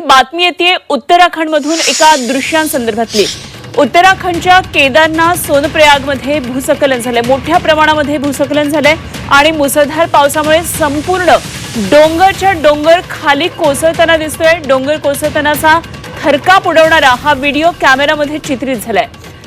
बातमी येते उत्तराखंडमधून एका दृश्यांसंदर्भातली. उत्तराखंडच्या केदारनाथ सोनप्रयागमध्ये भूस्खलन झालंय. मोठ्या प्रमाणामध्ये भूस्खलन झालंय आणि मुसळधार पावसामुळे संपूर्ण डोंगरच्या डोंगर खाली कोसळताना दिसतोय. डोंगर कोसळतानाचा थरकाप उडवणारा हा व्हिडिओ कॅमेरामध्ये चित्रित झालाय.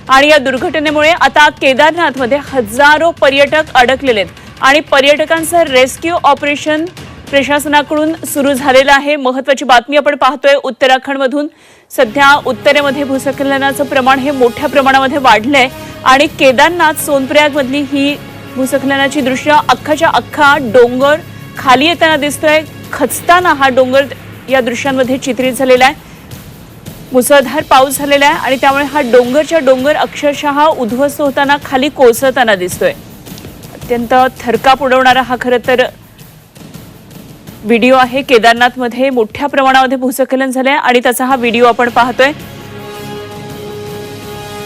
आणि या दुर्घटनेमुळे आता केदारनाथमध्ये हजारो पर्यटक अडकलेले आहेत. आणि पर्यटकांचं रेस्क्यू ऑपरेशन प्रशासनाकडून सुरू झालेलं आहे. महत्वाची बातमी आपण पाहतोय उत्तराखंडमधून. सध्या उत्तरेमध्ये भूस्खलनाचं प्रमाण हे मोठ्या प्रमाणामध्ये वाढलंय आणि केदारनाथ सोनप्रयागमधली ही भूस्खलनाची दृश्य अख्खाच्या अख्खा डोंगर खाली येताना दिसतोय. खचताना हा डोंगर या दृश्यांमध्ये चित्रित झालेला आहे. मुसळधार पाऊस झालेला आहे आणि त्यामुळे हा डोंगरच्या डोंगर अक्षरशः उद्ध्वस्त होताना खाली कोसळताना दिसतोय. अत्यंत थरकाप उडवणारा हा खरं तर व्हिडिओ आहे केदारनाथमध्ये मोठ्या प्रमाणामध्ये भूस्खलन झालंय आणि त्याचा हा व्हिडिओ आपण पाहतोय.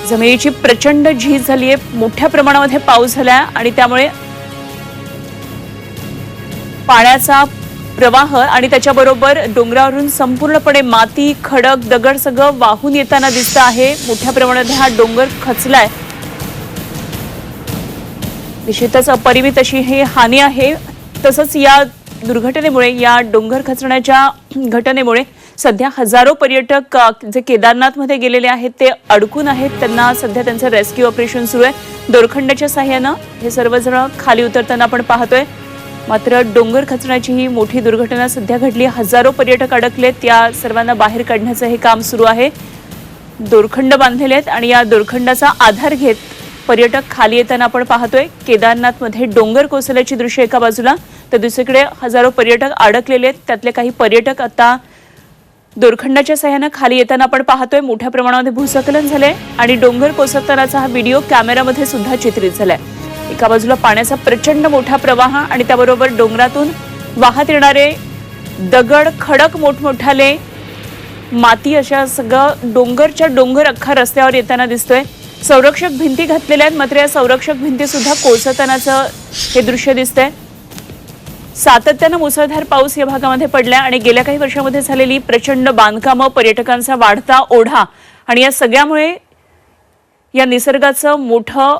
जमिनीची प्रचंड झीज झालीय मोठ्या प्रमाणामध्ये पाऊस झालाय आणि त्यामुळे पाण्याचा प्रवाह आणि त्याच्याबरोबर डोंगरावरून संपूर्णपणे माती खडक दगड सगळं वाहून येताना दिसतं आहे. मोठ्या प्रमाणात हा डोंगर खचलाय. निश्चितच अपरिमित अशी ही हानी आहे. तसंच या दुर्घटनेमुळे या डोंगर खचण्याच्या घटनेमुळे सध्या हजारो पर्यटक जे केदारनाथमध्ये गेलेले आहेत ते अडकून आहेत. त्यांना सध्या त्यांचं रेस्क्यू ऑपरेशन सुरू आहे. दोरखंडाच्या साह्यानं हे सर्वजण खाली उतरताना आपण पाहतोय. मात्र डोंगर खचण्याची ही मोठी दुर्घटना सध्या घडली हजारो पर्यटक अडकलेत. या सर्वांना बाहेर काढण्याचं हे काम सुरू आहे. दोरखंड बांधलेले आहेत आणि या दोरखंडाचा आधार घेत पर्यटक खाली येताना आपण पाहतोय. केदारनाथमध्ये डोंगर कोसळल्याची दृश्य एका बाजूला. तर दुसरीकडे हजारो पर्यटक अडकलेले आहेत. त्यातले काही पर्यटक आता दोरखंडाच्या सहाय्यानं खाली येताना आपण पाहतोय. मोठ्या प्रमाणामध्ये भूस्खलन झालंय आणि डोंगर कोसळतानाचा हा व्हिडिओ कॅमेरामध्ये सुद्धा चित्रित झालाय. एका बाजूला पाण्याचा प्रचंड मोठा प्रवाह आणि त्याबरोबर डोंगरातून वाहत येणारे दगड खडक मोठमोठाले माती अशा सगळं डोंगरच्या डोंगर अख्खा रस्त्यावर येताना दिसतोय. संरक्षक भिंती घातलेल्या आहेत मात्र या संरक्षक भिंती सुद्धा कोसळतानाचं हे दृश्य दिसतंय. सातत्यानं मुसळधार पाऊस या भागामध्ये पडलाय आणि गेल्या काही वर्षामध्ये झालेली प्रचंड बांधकामं पर्यटकांचा वाढता ओढा आणि या सगळ्यामुळे या निसर्गाचं मोठं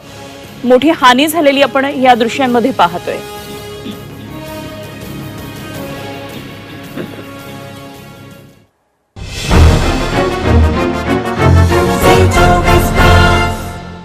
मोठी हानी झालेली आपण या दृश्यांमध्ये पाहतोय.